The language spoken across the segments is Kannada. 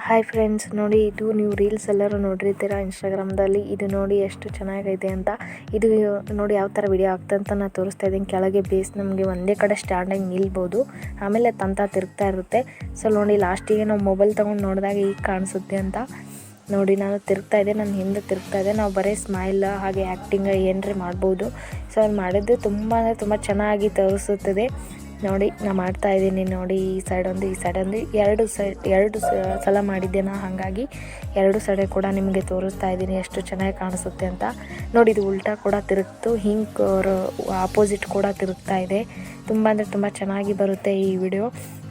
ಹಾಯ್ ಫ್ರೆಂಡ್ಸ್ ನೋಡಿ ಇದು ನೀವು ರೀಲ್ಸ್ ಎಲ್ಲರೂ ನೋಡಿರ್ತೀರ ಇನ್ಸ್ಟಾಗ್ರಾಮ್ದಲ್ಲಿ ಇದು ನೋಡಿ ಎಷ್ಟು ಚೆನ್ನಾಗೈತೆ ಅಂತ. ಇದು ನೋಡಿ ಯಾವ ಥರ ವಿಡಿಯೋ ಆಗ್ತದೆ ಅಂತ ನಾನು ತೋರಿಸ್ತಾ ಇದ್ದೀನಿ. ಕೆಳಗೆ ಬೇಸ್ ನಮಗೆ ಒಂದೇ ಕಡೆ ಸ್ಟ್ಯಾಂಡಾಗಿ ನಿಲ್ಬೋದು. ಆಮೇಲೆ ತಂತ ತಿರುಗ್ತಾ ಇರುತ್ತೆ. ಸೊ ನೋಡಿ ಲಾಸ್ಟಿಗೆ ನಾವು ಮೊಬೈಲ್ ತೊಗೊಂಡು ನೋಡಿದಾಗ ಈಗ ಕಾಣಿಸುತ್ತೆ ಅಂತ. ನೋಡಿ, ನಾನು ತಿರುಗ್ತಾ ಇದ್ದೆ ನನ್ನ ಹಿಂದೆ ತಿರುಗ್ತಾ ಇದೆ ನಾವು ಬರೀ ಸ್ಮೈಲ್ ಹಾಗೆ ಆ್ಯಕ್ಟಿಂಗ್ ಏನರೇ ಮಾಡ್ಬೋದು. ಸೊ ಅವ್ರು ಮಾಡಿದ್ದು ತುಂಬ ಅಂದರೆ ತುಂಬ ಚೆನ್ನಾಗಿ ತೋರಿಸುತ್ತದೆ. ನೋಡಿ, ನಾ ಮಾಡ್ತಾ ಇದ್ದೀನಿ ನೋಡಿ ಈ ಸೈಡ್ ಒಂದು, ಈ ಸೈಡ್ ಒಂದು. ಎರಡು ಸೈಡ್ ಎರಡು ಸಲ ಮಾಡಿದ್ದೆ ನಾ ಹಾಗಾಗಿ. ಎರಡು ಸೈಡೆ ಕೂಡ ನಿಮಗೆ ತೋರಿಸ್ತಾ ಇದ್ದೀನಿ ಎಷ್ಟು ಚೆನ್ನಾಗಿ ಕಾಣಿಸುತ್ತೆ ಅಂತ. ನೋಡಿ, ಇದು ಉಲ್ಟಾ ಕೂಡ ತಿರುಗ್ತು. ಹಿಂಕ್ ಆಪೋಸಿಟ್ ಕೂಡ ತಿರುಗ್ತಾ ಇದೆ. ತುಂಬ ಅಂದರೆ ತುಂಬ ಚೆನ್ನಾಗಿ ಬರುತ್ತೆ ಈ ವಿಡಿಯೋ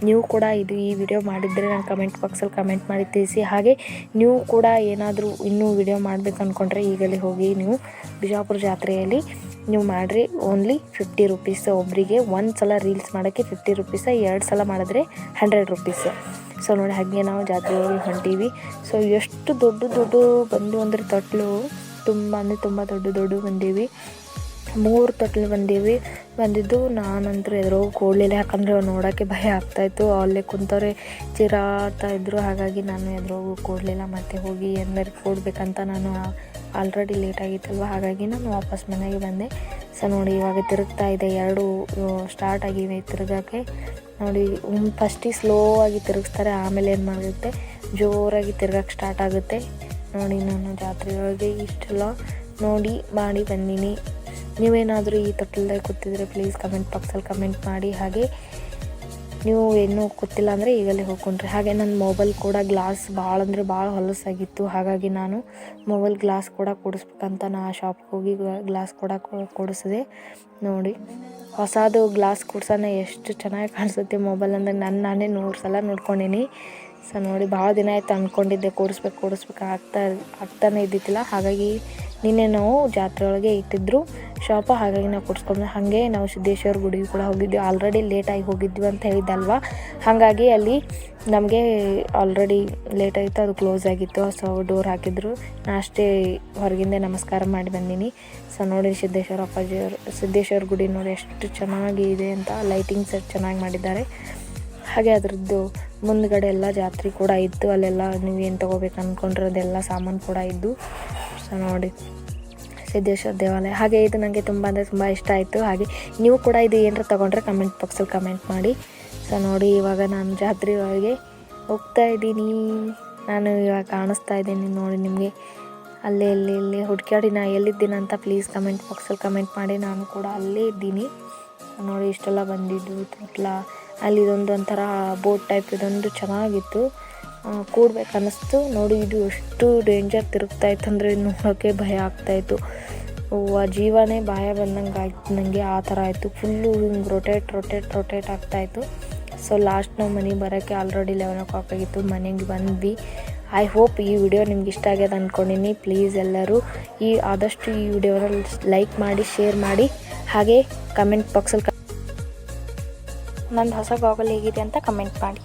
ನೀವು ಕೂಡ ಇದು ಈ ವಿಡಿಯೋ ಮಾಡಿದರೆ ನಾನು ಕಮೆಂಟ್ ಬಾಕ್ಸಲ್ಲಿ ಕಮೆಂಟ್ ಮಾಡಿ ತಿಳಿಸಿ. ಹಾಗೆ ನೀವು ಕೂಡ ಏನಾದರೂ ಇನ್ನೂ ವಿಡಿಯೋ ಮಾಡಬೇಕು ಅಂದ್ಕೊಂಡ್ರೆ ಈಗಲೇ ಹೋಗಿ ನೀವು ಬಿಜಾಪುರ ಜಾತ್ರೆಯಲ್ಲಿ ನೀವು ಮಾಡಿರಿ ಓನ್ಲಿ ಫಿಫ್ಟಿ ರುಪೀಸ್ ಒಬ್ಬರಿಗೆ ಒಂದು ಸಲ ರೀಲ್ಸ್ ಮಾಡೋಕ್ಕೆ ಫಿಫ್ಟಿ ರುಪೀಸ ಎರಡು ಸಲ ಮಾಡಿದ್ರೆ ಹಂಡ್ರೆಡ್ ರುಪೀಸ್ ಸೊ ನೋಡಿ ಹಾಗೆ ನಾವು ಜಾತ್ರೆ ಹೋಗಿ ಹೊಂಟೀವಿ. ಸೊ ಎಷ್ಟು ದೊಡ್ಡ ದೊಡ್ಡ ಬಂದು ಅಂದ್ರೆ ತೊಟ್ಲು, ತುಂಬ ಅಂದರೆ ತುಂಬ ದೊಡ್ಡ ದೊಡ್ಡ ಬಂದೀವಿ. ಮೂರು ತೊಟ್ಲು ಬಂದೀವಿ. ಬಂದಿದ್ದು ನಾನಂತೂ ಎದುರು ಕೂಡಲಿಲ್ಲ, ಯಾಕಂದರೆ ನೋಡೋಕ್ಕೆ ಭಯ ಆಗ್ತಾಯಿತ್ತು ಅಲ್ಲೇ ಕುಂತವ್ರೆ ಚಿರಾಡ್ತಾ ಇದ್ದರು ಹಾಗಾಗಿ ನಾನು ಎದ್ರೋಗು ಕೂಡಲಿಲ್ಲ. ಮತ್ತೆ ಹೋಗಿ ಎಲ್ಲರಿಗೆ ಕೂಡಬೇಕಂತ ನಾನು ಆಲ್ರೆಡಿ ಲೇಟ್ ಆಗಿತ್ತಲ್ವ? ಹಾಗಾಗಿ ನಾನು ವಾಪಸ್ ಮನೆಗೆ ಬಂದೆ. ಸೊ ನೋಡಿ, ಇವಾಗ ತಿರುಗ್ತಾ ಇದೆ. ಎರಡು ಸ್ಟಾರ್ಟ್ ಆಗಿವೆ ತಿರುಗಕ್ಕೆ. ನೋಡಿ ಫಸ್ಟಿಗೆ ಸ್ಲೋ ಆಗಿ ತಿರುಗಿಸ್ತಾರೆ, ಆಮೇಲೆ ಏನು ಮಾಡುತ್ತೆ ಜೋರಾಗಿ ತಿರ್ಗಕ್ಕೆ ಸ್ಟಾರ್ಟ್ ಆಗುತ್ತೆ. ನೋಡಿ, ನಾನು ಜಾತ್ರೆಯೊಳಗೆ ಇಷ್ಟೆಲ್ಲ ನೋಡಿ, ಮಾಡಿ ಬಂದೀನಿ. ನೀವೇನಾದರೂ ಈ ತೊಟ್ಟಲ್ದಾಗ ಕೂತಿದ್ರೆ ಪ್ಲೀಸ್ ಕಮೆಂಟ್ ಬಾಕ್ಸಲ್ಲಿ ಕಮೆಂಟ್ ಮಾಡಿ. ಹಾಗೆ ನೀವು ಏನೂ ಗೊತ್ತಿಲ್ಲ ಅಂದರೆ ಈಗಲೇ ಹೋಗ್ಕೊಂಡ್ರಿ. ಹಾಗೆ ನನ್ನ ಮೊಬೈಲ್ ಕೂಡ ಗ್ಲಾಸ್ ಭಾಳ ಅಂದರೆ ಭಾಳ ಹೊಲಸಾಗಿತ್ತು. ಹಾಗಾಗಿ ನಾನು ಮೊಬೈಲ್ ಗ್ಲಾಸ್ ಕೂಡ ಕೊಡಿಸ್ಬೇಕಂತ ನಾ ಶಾಪ್ಗೆ ಹೋಗಿ ಗ್ಲಾಸ್ ಕೂಡ ಕೊಡಿಸಿದೆ. ನೋಡಿ, ಹೊಸದು ಗ್ಲಾಸ್ ಕೊಡ್ಸೋಣ ಎಷ್ಟು ಚೆನ್ನಾಗಿ ಕಾಣಿಸುತ್ತೆ ಮೊಬೈಲ್ ಅಂದರೆ ನನ್ನ ನಾನೇ ನೂರು ಸಲ ನೋಡ್ಕೊಂಡೀನಿ. ಸೊ ನೋಡಿ ಭಾಳ ದಿನ ಆಯಿತು ಅಂದ್ಕೊಂಡಿದ್ದೆ ಕೊಡಿಸ್ಬೇಕು ಕೊಡಿಸ್ಬೇಕು ಆಗ್ತಾ, ಆಗ್ತಾನೆ ಇದ್ದಿದ್ದಿಲ್ಲ. ಹಾಗಾಗಿ ನಿನ್ನೆ ನಾವು ಜಾತ್ರೆ ಒಳಗೆ ಇಟ್ಟಿದ್ರು ಶಾಪ ಹಾಗಾಗಿ ನಾವು ಕೊಡ್ಸ್ಕೊಂಡು ಹಾಗೆ ನಾವು ಸಿದ್ದೇಶ್ವರ ಗುಡಿಗೆ ಕೂಡ ಹೋಗಿದ್ವಿ. ಆಲ್ರೆಡಿ ಲೇಟಾಗಿ ಹೋಗಿದ್ವಿ ಅಂತ ಹೇಳಿದ್ದಲ್ವ? ಹಾಗಾಗಿ ಅಲ್ಲಿ ನಮಗೆ ಆಲ್ರೆಡಿ ಲೇಟ್ ಅದು ಕ್ಲೋಸ್ ಆಗಿತ್ತು. ಸೊ ಡೋರ್ ಹಾಕಿದ್ರು. ನಾ ಅಷ್ಟೇ ಹೊರಗಿಂದ ನಮಸ್ಕಾರ ಮಾಡಿ ಬಂದಿನಿ. ಸೊ ನೋಡಿ ಸಿದ್ದೇಶ್ವರ ಅಪ್ಪಾಜಿಯವರು ಸಿದ್ದೇಶ್ವರ ಗುಡಿ ನೋಡಿ ಎಷ್ಟು ಚೆನ್ನಾಗಿ ಇದೆ ಅಂತ ಲೈಟಿಂಗ್ಸ್ ಚೆನ್ನಾಗಿ ಮಾಡಿದ್ದಾರೆ. ಹಾಗೆ ಅದರದ್ದು ಮುಂದ್ಗಡೆ ಎಲ್ಲ ಜಾತ್ರೆ ಕೂಡ ಇತ್ತು. ಅಲ್ಲೆಲ್ಲ ನೀವು ಏನು ತೊಗೋಬೇಕು ಅಂದ್ಕೊಂಡಿರೋದೆಲ್ಲ ಸಾಮಾನು ಕೂಡ ಇದ್ದು. ಸೊ ನೋಡಿ. ಸಿದ್ದೇಶ್ವರ ದೇವಾಲಯ. ಹಾಗೆ ಇದು ನನಗೆ ತುಂಬ ಅಂದರೆ ತುಂಬ ಇಷ್ಟ ಆಯಿತು. ಹಾಗೆ ನೀವು ಕೂಡ ಇದು ಏನಾರು ತೊಗೊಂಡ್ರೆ ಕಮೆಂಟ್ ಬಾಕ್ಸಲ್ಲಿ ಕಮೆಂಟ್ ಮಾಡಿ. ಸೊ ನೋಡಿ ಇವಾಗ ನಾನು ಜಾತ್ರೆ ಒಳಗೆ ಹೋಗ್ತಾ ಇದ್ದೀನಿ. ನಾನು ಇವಾಗ ಕಾಣಿಸ್ತಾ ಇದ್ದೀನಿ ನೋಡಿ ನಿಮಗೆ. ಅಲ್ಲೇ, ಇಲ್ಲಿ ಇಲ್ಲಿ ಹುಡುಕಾಡಿ ನಾ ಎಲ್ಲಿದ್ದೀನಿ ಅಂತ ಪ್ಲೀಸ್ ಕಮೆಂಟ್ ಬಾಕ್ಸಲ್ಲಿ ಕಮೆಂಟ್ ಮಾಡಿ. ನಾನು ಕೂಡ ಅಲ್ಲೇ ಇದ್ದೀನಿ. ನೋಡಿ ಇಷ್ಟೆಲ್ಲ ಬಂದಿದ್ದು ತೊಟ್ಲ ಅಲ್ಲಿ ಇದೊಂದು ಒಂಥರ ಬೋಟ್ ಟೈಪ್ ಇದೊಂದು ಚೆನ್ನಾಗಿತ್ತು. ಕೂಡ್ಬೇಕು ಅನ್ನಿಸ್ತು ನೋಡಿ, ಇದು ಎಷ್ಟು ಡೇಂಜರ್ ತಿರುಗ್ತಾ ಇತ್ತು ಅಂದರೆ ನೋಡೋಕ್ಕೆ ಭಯ ಆಗ್ತಾಯಿತ್ತು ಆ ಜೀವನೇ ಭಯ ಬಂದಂಗೆ ಆಯ್ತು. ನನಗೆ ಆ ಥರ ಆಯಿತು. ಫುಲ್ಲು ಹಿಂಗೆ ರೊಟೇಟ್ ರೊಟೇಟ್ ರೊಟೇಟ್ ಆಗ್ತಾಯಿತ್ತು ಸೊ ಲಾಸ್ಟ್ ನಾವು ಮನೆಗೆ ಬರೋಕ್ಕೆ ಆಲ್ರೆಡಿ ಲೆವೆನ್ ಓ ಕ್ಲಾಕ್ ಆಗಿತ್ತು. ಮನೆಗೆ ಬಂದ್ವಿ. ಐ ಹೋಪ್ ಈ ವಿಡಿಯೋ ನಿಮ್ಗೆ ಇಷ್ಟ ಆಗ್ಯದ ಅಂದ್ಕೊಂಡಿನಿ ಪ್ಲೀಸ್ ಎಲ್ಲರೂ ಈ, ಆದಷ್ಟು ಈ ವಿಡಿಯೋನ ಲೈಕ್ ಮಾಡಿ ಶೇರ್ ಮಾಡಿ. ಹಾಗೆ ಕಮೆಂಟ್ ಬಾಕ್ಸಲ್ಲಿ ನಂದು ಹೊಸ ಗಾಗಲ್ ಹೇಗಿದೆ ಅಂತ ಕಮೆಂಟ್ ಮಾಡಿ.